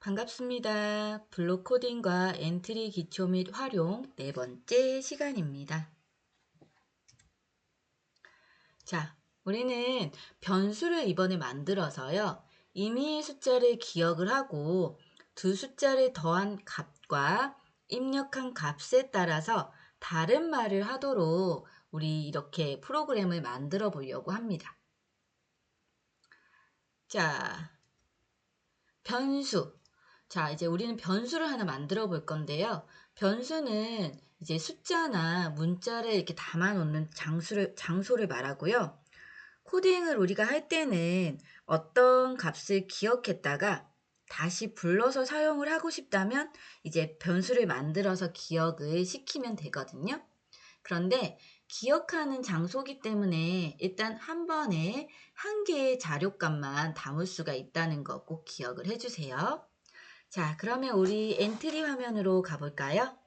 반갑습니다. 블록 코딩과 엔트리 기초 및 활용 네 번째 시간입니다. 자, 우리는 변수를 이번에 만들어서요. 임의의 숫자를 기억을 하고 두 숫자를 더한 값과 입력한 값에 따라서 다른 말을 하도록 우리 이렇게 프로그램을 만들어 보려고 합니다. 자, 변수. 자, 이제 우리는 변수를 하나 만들어 볼 건데요. 변수는 이제 숫자나 문자를 이렇게 담아 놓는 장소를, 장소를 말하고요. 코딩을 우리가 할 때는 어떤 값을 기억했다가 다시 불러서 사용을 하고 싶다면 이제 변수를 만들어서 기억을 시키면 되거든요. 그런데 기억하는 장소기 때문에 일단 한 번에 한 개의 자료값만 담을 수가 있다는 거 꼭 기억을 해주세요. 자, 그러면 우리 엔트리 화면으로 가볼까요?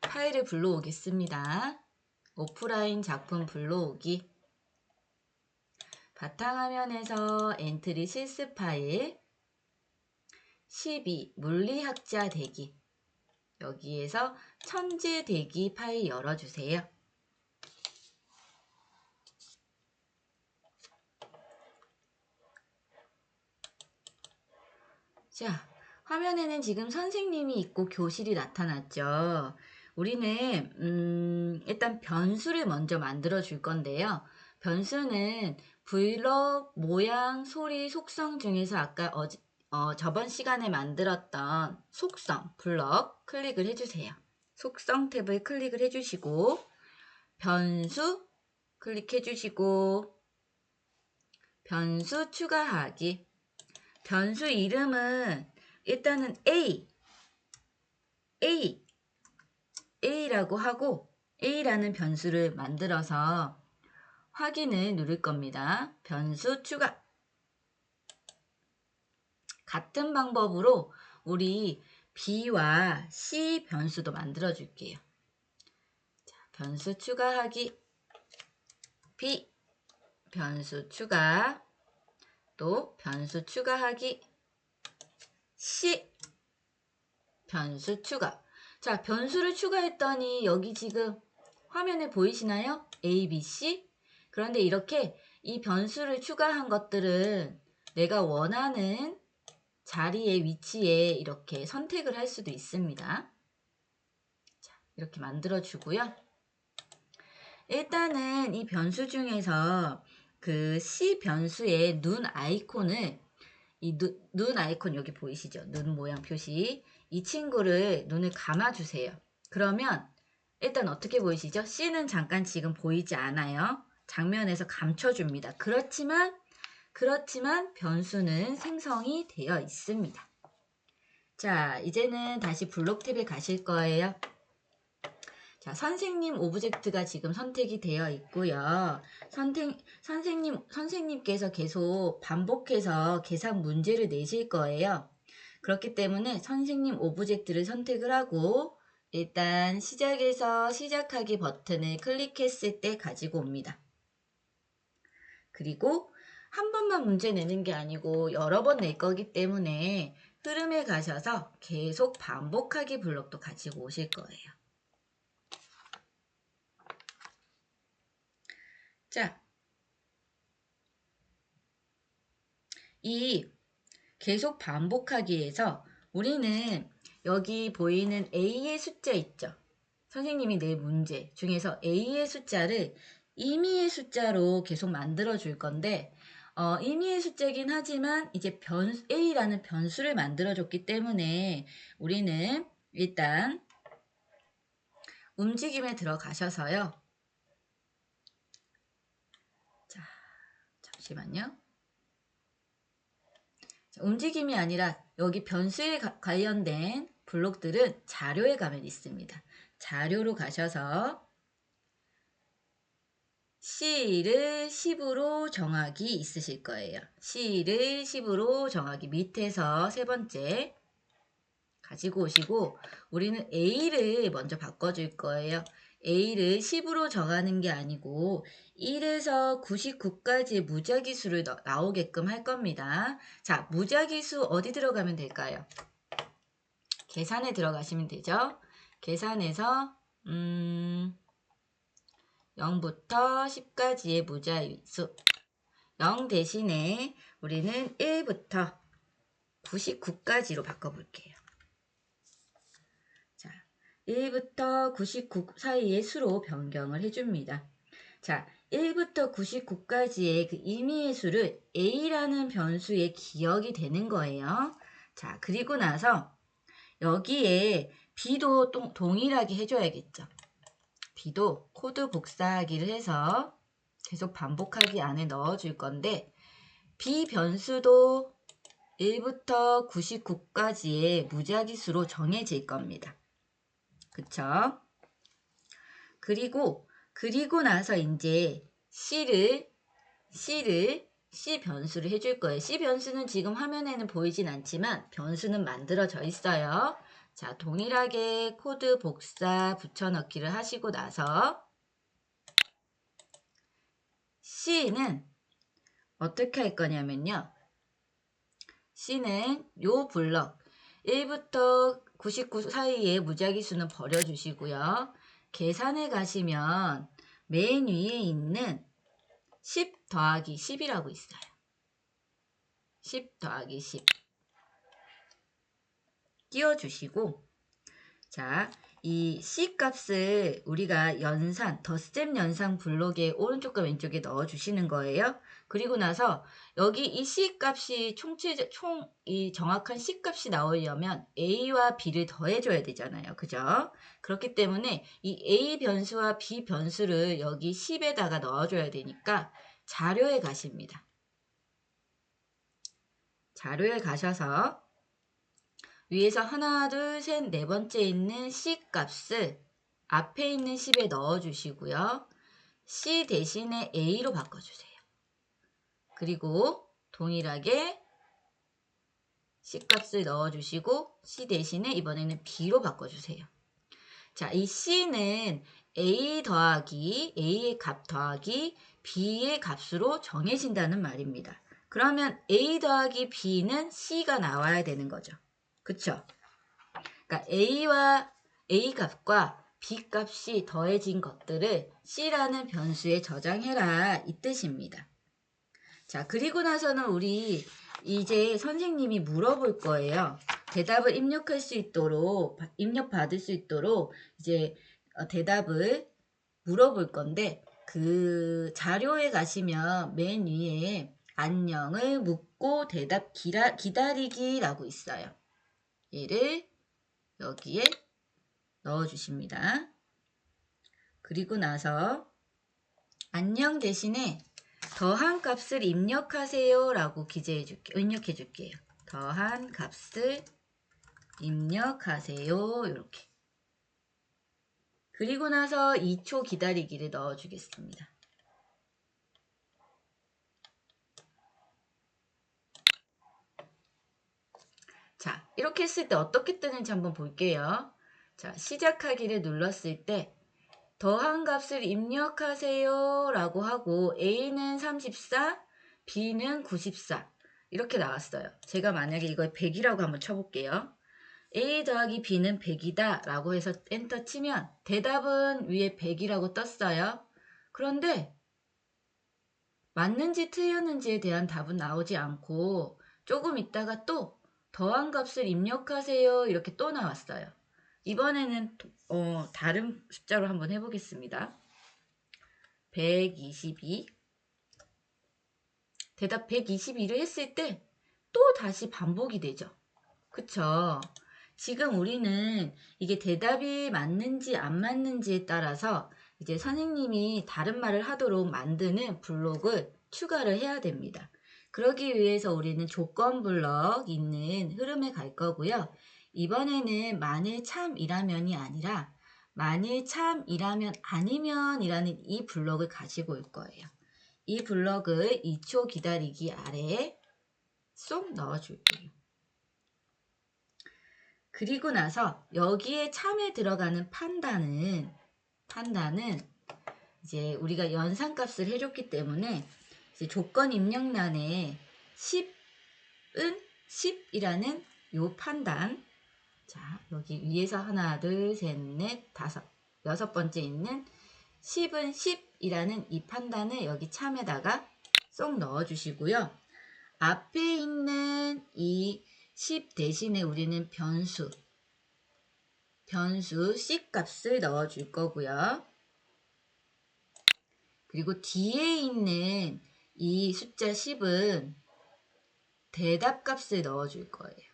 파일을 불러오겠습니다. 오프라인 작품 불러오기. 바탕화면에서 엔트리 실습 파일 12 물리학자 대기 여기에서 천재 대기 파일 열어주세요. 자, 화면에는 지금 선생님이 있고 교실이 나타났죠. 우리는 음, 일단 변수를 먼저 만들어 줄 건데요. 변수는 블럭, 모양, 소리, 속성 중에서 아까 어, 어, 저번 시간에 만들었던 속성, 블럭 클릭을 해주세요. 속성 탭을 클릭을 해주시고 변수 클릭해주시고 변수 추가하기 변수 이름은 일단은 A. A. A라고 하고 A라는 변수를 만들어서 확인을 누를 겁니다. 변수 추가. 같은 방법으로 우리 B와 C 변수도 만들어 줄게요. 자, 변수 추가하기. B 변수 추가 또 변수 추가하기 C 변수 추가 자 변수를 추가했더니 여기 지금 화면에 보이시나요? A, B, C 그런데 이렇게 이 변수를 추가한 것들은 내가 원하는 자리의 위치에 이렇게 선택을 할 수도 있습니다. 자, 이렇게 만들어 주고요. 일단은 이 변수 중에서 그 C 변수의 눈 아이콘을 이눈 아이콘 여기 보이시죠? 눈 모양 표시 이 친구를 눈을 감아주세요. 그러면 일단 어떻게 보이시죠? C는 잠깐 지금 보이지 않아요. 장면에서 감춰줍니다. 그렇지만 그렇지만 변수는 생성이 되어 있습니다. 자, 이제는 다시 블록 탭에 가실 거예요. 자, 선생님 오브젝트가 지금 선택이 되어 있고요. 선택, 선생님, 선생님께서 계속 반복해서 계산 문제를 내실 거예요. 그렇기 때문에 선생님 오브젝트를 선택을 하고 일단 시작에서 시작하기 버튼을 클릭했을 때 가지고 옵니다. 그리고 한 번만 문제 내는 게 아니고 여러 번 낼 거기 때문에 흐름에 가셔서 계속 반복하기 블록도 가지고 오실 거예요. 자, 이 계속 반복하기에서 우리는 여기 보이는 A의 숫자 있죠? 선생님이 내 문제 중에서 A의 숫자를 임의의 숫자로 계속 만들어 줄 건데 어, 임의의 숫자긴 하지만 이제 변 A라는 변수를 만들어 줬기 때문에 우리는 일단 움직임에 들어가셔서요. 자, 잠시만요. 자, 움직임이 아니라 여기 변수에 가, 관련된 블록들은 자료에 가면 있습니다. 자료로 가셔서 C를 10으로 정하기 있으실 거예요. C를 10으로 정하기 밑에서 세 번째 가지고 오시고 우리는 A를 먼저 바꿔줄 거예요. A를 10으로 정하는 게 아니고 1에서 99까지의 무작위수를 넣- 나오게끔 할 겁니다. 자, 무작위수 어디 들어가면 될까요? 계산에 들어가시면 되죠. 계산에서 음, 0부터 10까지의 무작위수 0 대신에 우리는 1부터 99까지로 바꿔볼게요. 자, 1부터 99 사이의 수로 변경을 해줍니다. 자, 1부터 99까지의 그 임의의 수를 A라는 변수에 기억이 되는 거예요. 자, 그리고 나서 여기에 B도 동, 동일하게 해줘야겠죠. B도 코드 복사하기를 해서 계속 반복하기 안에 넣어줄 건데 B 변수도 1부터 99까지의 무작위수로 정해질 겁니다. 그쵸? 그리고 그리고 나서 이제 C를 C를 C 변수를 해줄 거예요. C 변수는 지금 화면에는 보이진 않지만 변수는 만들어져 있어요. 자, 동일하게 코드 복사 붙여넣기를 하시고 나서 C는 어떻게 할 거냐면요. C는 요 블럭 1부터 99 사이의 무작위 수는 버려주시고요. 계산에 가시면 맨 위에 있는 10 더하기 10이라고 있어요. 10 더하기 10 띄워주시고 자, 이 C 값을 우리가 연산, 덧셈 연산 블록에 오른쪽과 왼쪽에 넣어주시는 거예요. 그리고 나서 여기 이 C 값이 총체, 총, 이 정확한 C 값이 나오려면 A와 B를 더해줘야 되잖아요. 그죠? 그렇기 때문에 이 A 변수와 B 변수를 여기 10에다가 넣어줘야 되니까 자료에 가십니다. 자료에 가셔서 위에서 하나, 둘, 셋, 네 번째 있는 C 값을 앞에 있는 10에 넣어주시고요. C 대신에 A로 바꿔주세요. 그리고 동일하게 C 값을 넣어주시고 C 대신에 이번에는 B로 바꿔주세요. 자, 이 C는 A 더하기 A의 값 더하기 B의 값으로 정해진다는 말입니다. 그러면 A 더하기 B는 C가 나와야 되는 거죠. 그쵸? 그러니까 A와 A 값과 B 값이 더해진 것들을 C라는 변수에 저장해라 이 뜻입니다. 자, 그리고 나서는 우리 이제 선생님이 물어볼 거예요. 대답을 입력할 수 있도록, 입력 받을 수 있도록 이제 어, 대답을 물어볼 건데 그 자료에 가시면 맨 위에 안녕을 묻고 대답 기라, 기다리기라고 있어요. 얘를 여기에 넣어주십니다. 그리고 나서 안녕 대신에 더한 값을 입력하세요 라고 기재해 줄게 입력해 줄게요. 더한 값을 입력하세요 이렇게 그리고 나서 2초 기다리기를 넣어 주겠습니다. 자, 이렇게 했을 때 어떻게 뜨는지 한번 볼게요. 자, 시작하기를 눌렀을 때 더한 값을 입력하세요 라고 하고 A는 34, B는 94 이렇게 나왔어요. 제가 만약에 이걸 100이라고 한번 쳐볼게요. A 더하기 B는 100이다 라고 해서 엔터 치면 대답은 위에 100이라고 떴어요. 그런데 맞는지 틀렸는지에 대한 답은 나오지 않고 조금 있다가 또 더한 값을 입력하세요 이렇게 또 나왔어요. 이번에는 어, 다른 숫자로 한번 해보겠습니다. 122 대답 122를 했을 때 또 다시 반복이 되죠. 그쵸? 지금 우리는 이게 대답이 맞는지 안 맞는지에 따라서 이제 선생님이 다른 말을 하도록 만드는 블록을 추가를 해야 됩니다. 그러기 위해서 우리는 조건 블럭 있는 흐름에 갈 거고요. 이번에는 만일 참이라면이 아니라 만일 참이라면 아니면이라는 이 블럭을 가지고 올 거예요. 이 블럭을 2초 기다리기 아래에 쏙 넣어줄게요. 그리고 나서 여기에 참에 들어가는 판단은 판단은 이제 우리가 연산값을 해줬기 때문에 조건 입력란에 10은 10이라는 요 판단 자 여기 위에서 하나 둘 셋 넷 다섯. 여섯 번째 있는 10은 10이라는 이 판단을 여기 참에다가 쏙 넣어 주시고요. 앞에 있는 이 10 대신에 우리는 변수 변수 C 값을 넣어 줄 거고요. 그리고 뒤에 있는 이 숫자 10은 대답 값을 넣어 줄 거예요.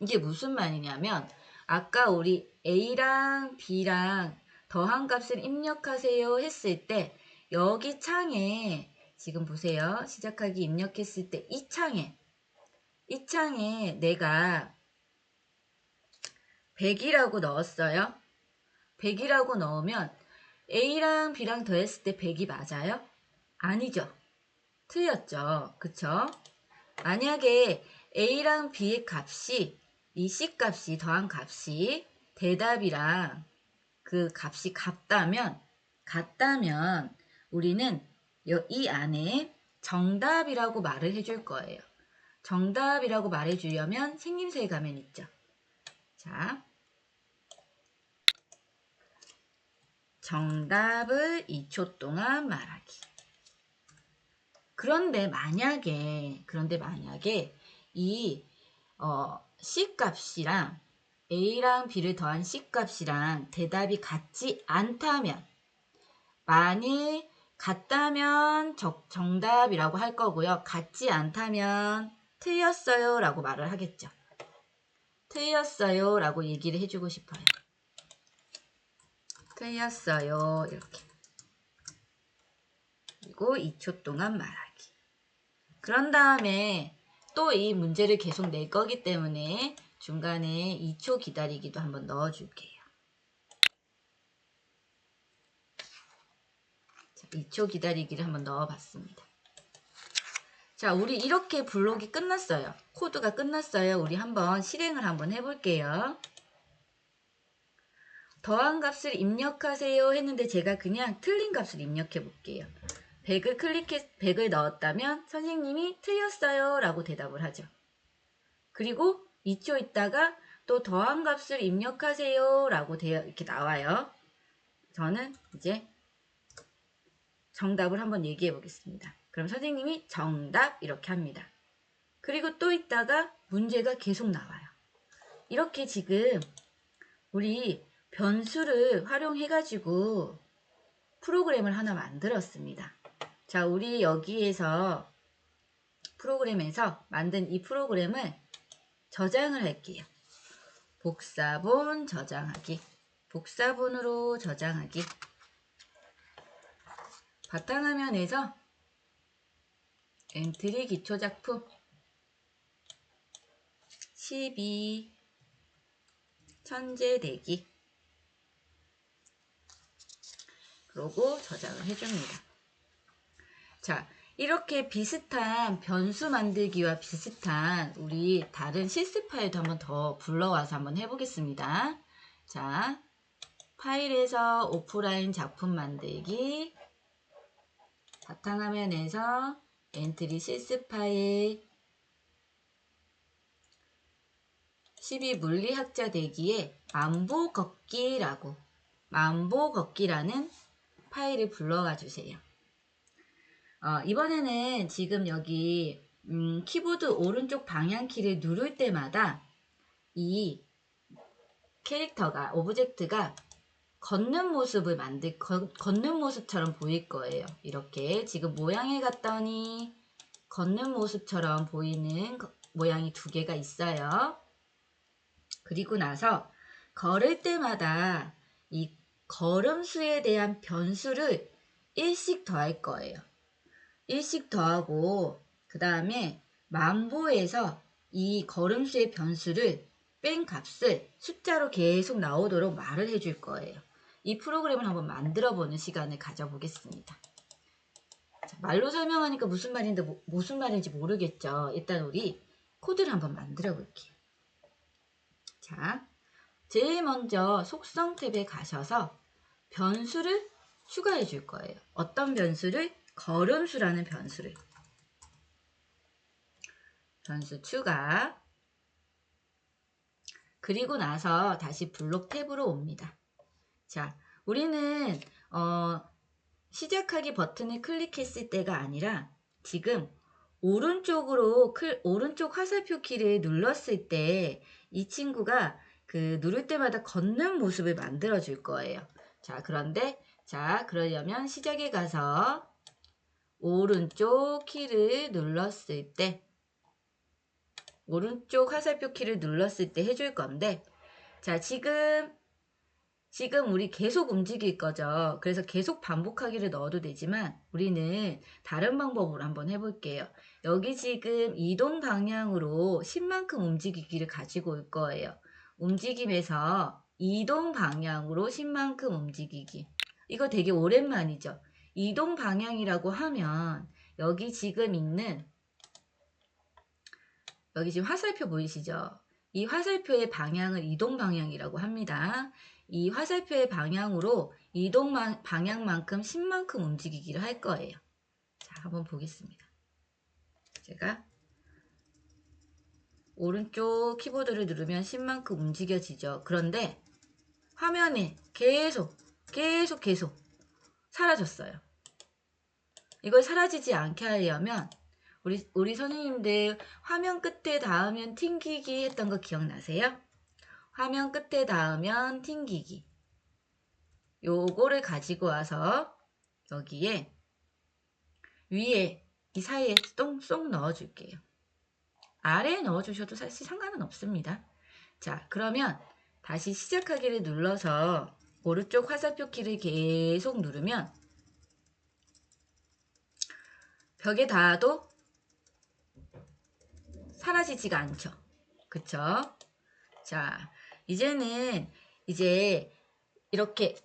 이게 무슨 말이냐면 아까 우리 A랑 B랑 더한 값을 입력하세요 했을 때 여기 창에 지금 보세요. 시작하기 입력했을 때 이 창에 이 창에 내가 100이라고 넣었어요. 100이라고 넣으면 A랑 B랑 더했을 때 100이 맞아요? 아니죠. 틀렸죠. 그쵸? 만약에 A랑 B의 값이 이 C 값이 더한 값이 대답이랑 그 값이 같다면 같다면 우리는 여- 이 안에 정답이라고 말을 해줄 거예요. 정답이라고 말해주려면 생김새 가면 있죠. 자, 정답을 2초 동안 말하기. 그런데 만약에 그런데 만약에 이 어, C 값이랑 A랑 B를 더한 C 값이랑 대답이 같지 않다면 만일 같다면 적, 정답이라고 할 거고요. 같지 않다면 틀렸어요 라고 말을 하겠죠. 틀렸어요 라고 얘기를 해주고 싶어요. 틀렸어요 이렇게 그리고 2초 동안 말하기 그런 다음에 또 이 문제를 계속 낼 거기 때문에 중간에 2초 기다리기도 한번 넣어 줄게요. 2초 기다리기를 한번 넣어 봤습니다. 자 우리 이렇게 블록이 끝났어요. 코드가 끝났어요. 우리 한번 실행을 한번 해볼게요. 더한 값을 입력하세요 했는데 제가 그냥 틀린 값을 입력해 볼게요. 100을 클릭해 100을 넣었다면 선생님이 틀렸어요 라고 대답을 하죠. 그리고 2초 있다가 또 더한 값을 입력하세요 라고 되어 이렇게 나와요. 저는 이제 정답을 한번 얘기해 보겠습니다. 그럼 선생님이 정답 이렇게 합니다. 그리고 또 있다가 문제가 계속 나와요. 이렇게 지금 우리 변수를 활용해가지고 프로그램을 하나 만들었습니다. 자, 우리 여기에서 프로그램에서 만든 이 프로그램을 저장을 할게요. 복사본 저장하기. 복사본으로 저장하기. 바탕화면에서 엔트리 기초작품 12 천재대기 그러고 저장을 해줍니다. 자, 이렇게 비슷한 변수 만들기와 비슷한 우리 다른 실습 파일도 한번 더 불러와서 한번 해보겠습니다. 자, 파일에서 오프라인 작품 만들기 바탕화면에서 엔트리 실습 파일 12 물리학자 대기에 만보 걷기라고 만보 걷기라는 파일을 불러와 주세요. 어, 이번에는 지금 여기 음, 키보드 오른쪽 방향키를 누를 때마다 이 캐릭터가 오브젝트가 걷는 모습을 만들 거, 걷는 모습처럼 보일 거예요. 이렇게 지금 모양에 갔더니 걷는 모습처럼 보이는 거- 모양이 두 개가 있어요. 그리고 나서 걸을 때마다 이 걸음수에 대한 변수를 1씩 더할 거예요. 1씩 더하고 그 다음에 만보에서 이 걸음수의 변수를 뺀 값을 숫자로 계속 나오도록 말을 해줄 거예요. 이 프로그램을 한번 만들어 보는 시간을 가져보겠습니다. 자, 말로 설명하니까 무슨 말인데 뭐- 무슨 말인지 모르겠죠. 일단 우리 코드를 한번 만들어 볼게요. 자, 제일 먼저 속성 탭에 가셔서 변수를 추가해 줄 거예요. 어떤 변수를? 걸음수라는 변수를. 변수 추가. 그리고 나서 다시 블록 탭으로 옵니다. 자, 우리는 어, 시작하기 버튼을 클릭했을 때가 아니라 지금 오른쪽으로 클, 오른쪽 화살표 키를 눌렀을 때 이 친구가 그 누를 때마다 걷는 모습을 만들어 줄 거예요. 자, 그런데 자, 그러려면 시작에 가서 오른쪽 키를 눌렀을 때 오른쪽 화살표 키를 눌렀을 때 해줄 건데 자, 지금 지금 우리 계속 움직일 거죠. 그래서 계속 반복하기를 넣어도 되지만 우리는 다른 방법으로 한번 해볼게요. 여기 지금 이동 방향으로 10만큼 움직이기를 가지고 올 거예요. 움직임에서 이동 방향으로 10만큼 움직이기. 이거 되게 오랜만이죠. 이동 방향이라고 하면 여기 지금 있는 여기 지금 화살표 보이시죠? 이 화살표의 방향을 이동 방향이라고 합니다. 이 화살표의 방향으로 이동 방향만큼 10만큼 움직이기를 할 거예요. 자, 한번 보겠습니다. 제가 오른쪽 키보드를 누르면 10만큼 움직여지죠. 그런데 화면에 계속 계속 계속 사라졌어요. 이걸 사라지지 않게 하려면 우리 우리 선생님들 화면 끝에 닿으면 튕기기 했던 거 기억나세요? 화면 끝에 닿으면 튕기기. 요거를 가지고 와서 여기에 위에 이 사이에 똥쏙 넣어줄게요. 아래에 넣어주셔도 사실 상관은 없습니다. 자, 그러면 다시 시작하기를 눌러서 오른쪽 화살표 키를 계속 누르면 벽에 닿아도 사라지지가 않죠. 그쵸? 자, 이제는 이제 이렇게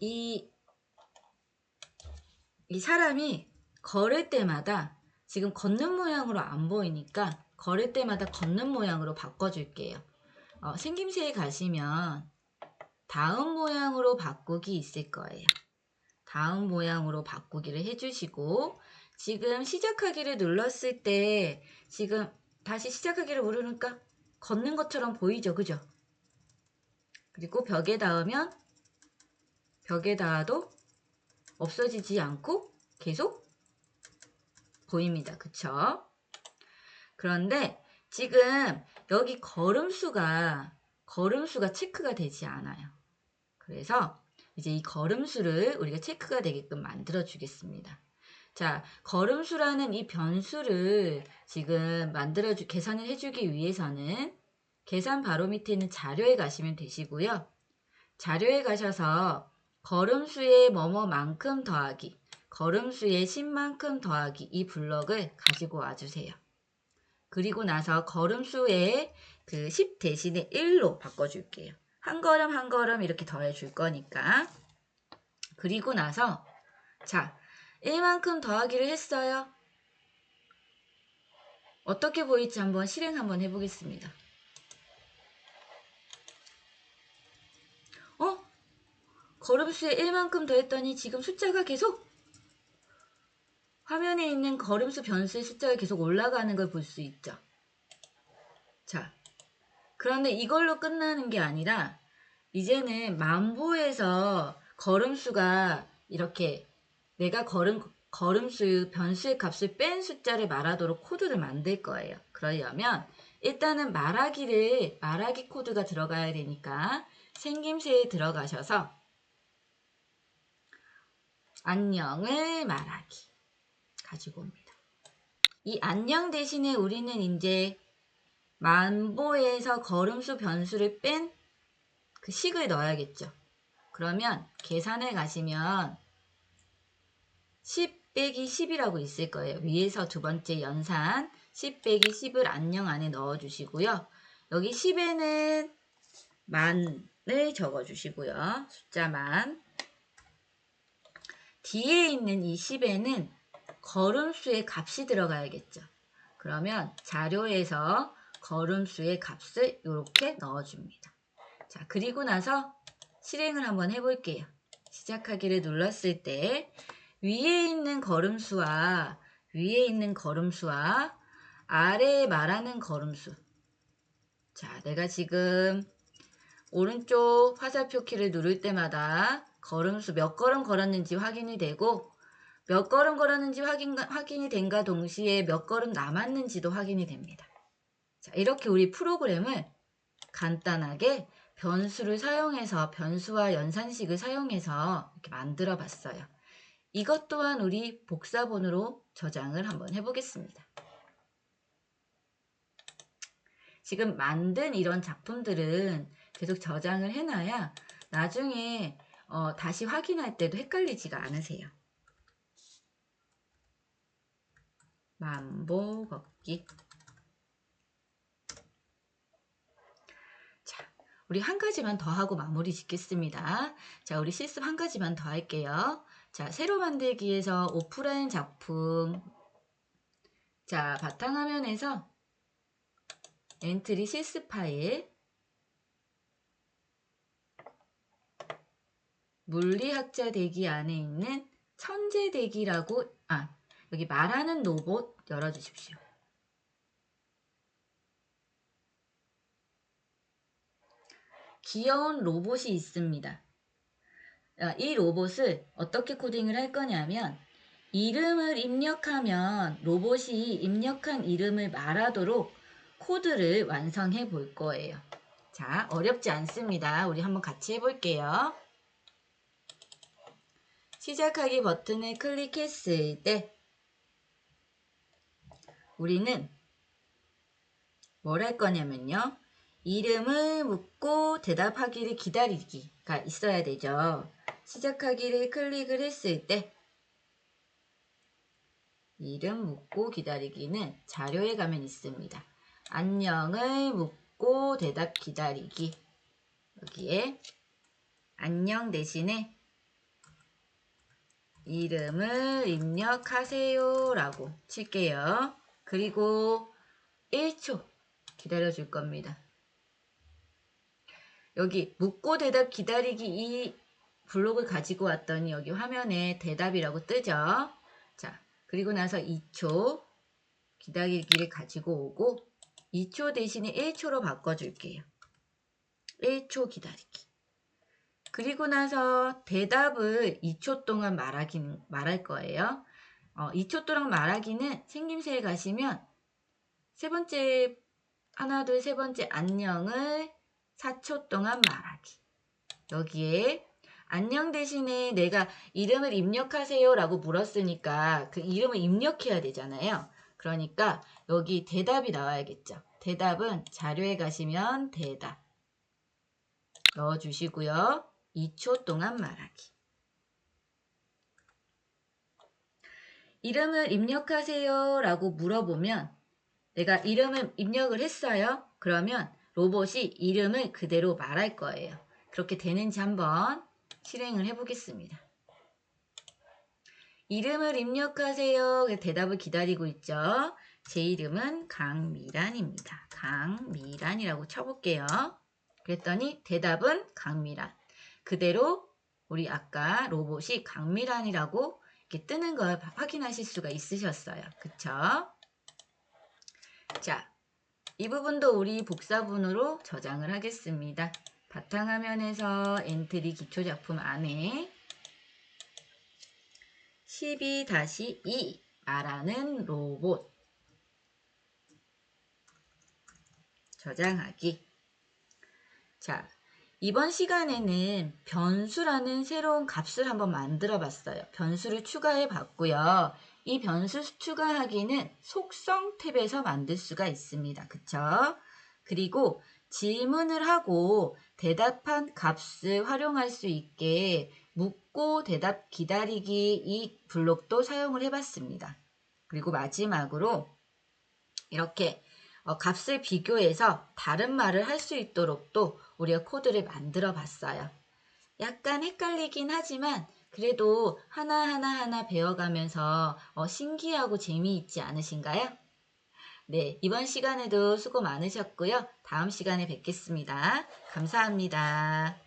이, 이 사람이 걸을 때마다 지금 걷는 모양으로 안 보이니까 걸을 때마다 걷는 모양으로 바꿔줄게요. 어, 생김새에 가시면 다음 모양으로 바꾸기 있을 거예요. 다음 모양으로 바꾸기를 해주시고 지금 시작하기를 눌렀을 때 지금 다시 시작하기를 누르니까 걷는 것처럼 보이죠? 그죠? 그리고 벽에 닿으면 벽에 닿아도 없어지지 않고 계속 보입니다. 그쵸? 그런데 지금 여기 걸음수가 걸음수가 체크가 되지 않아요. 그래서 이제 이 걸음수를 우리가 체크가 되게끔 만들어 주겠습니다. 자, 걸음수라는 이 변수를 지금 만들어 주 계산을 해 주기 위해서는 계산 바로 밑에 있는 자료에 가시면 되시고요. 자료에 가셔서 걸음수의 뭐뭐만큼 더하기 걸음수의 10만큼 더하기 이 블럭을 가지고 와주세요. 그리고 나서 걸음수의 그 10 대신에 1로 바꿔줄게요. 한 걸음 한 걸음 이렇게 더해줄 거니까. 그리고 나서 자 1만큼 더하기를 했어요. 어떻게 보일지 한번 실행 한번 해보겠습니다. 어? 걸음수에 1만큼 더했더니 지금 숫자가 계속 화면에 있는 걸음수 변수의 숫자가 계속 올라가는 걸 볼 수 있죠. 자, 그런데 이걸로 끝나는 게 아니라 이제는 만보에서 걸음수가 이렇게 내가 걸음 걸음수 변수의 값을 뺀 숫자를 말하도록 코드를 만들 거예요. 그러려면 일단은 말하기를 말하기 코드가 들어가야 되니까 생김새에 들어가셔서 안녕을 말하기 가지고 옵니다. 이 안녕 대신에 우리는 이제 만보에서 걸음수 변수를 뺀 그 식을 넣어야겠죠. 그러면 계산에 가시면 10 빼기 10이라고 있을 거예요. 위에서 두 번째 연산 10 빼기 10을 안녕 안에 넣어주시고요. 여기 10에는 만을 적어주시고요. 숫자만 뒤에 있는 이 10에는 걸음수의 값이 들어가야겠죠. 그러면 자료에서 걸음수의 값을 이렇게 넣어줍니다. 자, 그리고 나서 실행을 한번 해볼게요. 시작하기를 눌렀을 때 위에 있는 걸음수와 위에 있는 걸음수와 아래에 말하는 걸음수. 자, 내가 지금 오른쪽 화살표 키를 누를 때마다 걸음수 몇 걸음 걸었는지 확인이 되고 몇 걸음 걸었는지 확인, 확인이 된가 동시에 몇 걸음 남았는지도 확인이 됩니다. 자, 이렇게 우리 프로그램을 간단하게 변수를 사용해서 변수와 연산식을 사용해서 이렇게 만들어 봤어요. 이것 또한 우리 복사본으로 저장을 한번 해보겠습니다. 지금 만든 이런 작품들은 계속 저장을 해놔야 나중에 어, 다시 확인할 때도 헷갈리지가 않으세요. 만보 걷기 자, 우리 한 가지만 더 하고 마무리 짓겠습니다. 자, 우리 실습 한 가지만 더 할게요. 자, 새로 만들기에서 오프라인 작품 자, 바탕화면에서 엔트리 실습 파일 물리학자 대기 안에 있는 천재 대기라고 아 여기 말하는 로봇 열어주십시오. 귀여운 로봇이 있습니다. 아, 이 로봇을 어떻게 코딩을 할 거냐면 이름을 입력하면 로봇이 입력한 이름을 말하도록 코드를 완성해 볼 거예요. 자, 어렵지 않습니다. 우리 한번 같이 해볼게요. 시작하기 버튼을 클릭했을 때 우리는 뭘 할 거냐면요. 이름을 묻고 대답하기를 기다리기가 있어야 되죠. 시작하기를 클릭을 했을 때 이름 묻고 기다리기는 자료에 가면 있습니다. 안녕을 묻고 대답 기다리기 여기에 안녕 대신에 이름을 입력하세요 라고 칠게요. 그리고 1초 기다려 줄 겁니다. 여기 묻고 대답 기다리기 이 블록을 가지고 왔더니 여기 화면에 대답이라고 뜨죠. 자, 그리고 나서 2초 기다리기를 가지고 오고 2초 대신에 1초로 바꿔줄게요. 1초 기다리기. 그리고 나서 대답을 2초 동안 말하기, 말할 거예요. 어, 2초 동안 말하기는 생김새에 가시면 세 번째, 하나, 둘, 세 번째 안녕을 4초 동안 말하기. 여기에 안녕 대신에 내가 이름을 입력하세요 라고 물었으니까 그 이름을 입력해야 되잖아요. 그러니까 여기 대답이 나와야겠죠. 대답은 자료에 가시면 대답 넣어주시고요. 2초 동안 말하기. 이름을 입력하세요 라고 물어보면 내가 이름을 입력을 했어요. 그러면 로봇이 이름을 그대로 말할 거예요. 그렇게 되는지 한번 실행을 해보겠습니다. 이름을 입력하세요. 대답을 기다리고 있죠. 제 이름은 강미란입니다. 강미란이라고 쳐볼게요. 그랬더니 대답은 강미란. 그대로 우리 아까 로봇이 강미란이라고 이렇게 뜨는 걸 확인하실 수가 있으셨어요. 그쵸? 자, 이 부분도 우리 복사본으로 저장을 하겠습니다. 바탕화면에서 엔트리 기초작품 안에 12-2 말하는 로봇 저장하기 자 이번 시간에는 변수라는 새로운 값을 한번 만들어 봤어요. 변수를 추가해 봤고요. 이 변수 추가하기는 속성 탭에서 만들 수가 있습니다. 그쵸? 그리고 질문을 하고 대답한 값을 활용할 수 있게 묻고 대답 기다리기 이 블록도 사용을 해봤습니다. 그리고 마지막으로 이렇게 어, 값을 비교해서 다른 말을 할 수 있도록 또 우리가 코드를 만들어 봤어요. 약간 헷갈리긴 하지만 그래도 하나하나 하나 배워가면서 어, 신기하고 재미있지 않으신가요? 네, 이번 시간에도 수고 많으셨고요. 다음 시간에 뵙겠습니다. 감사합니다.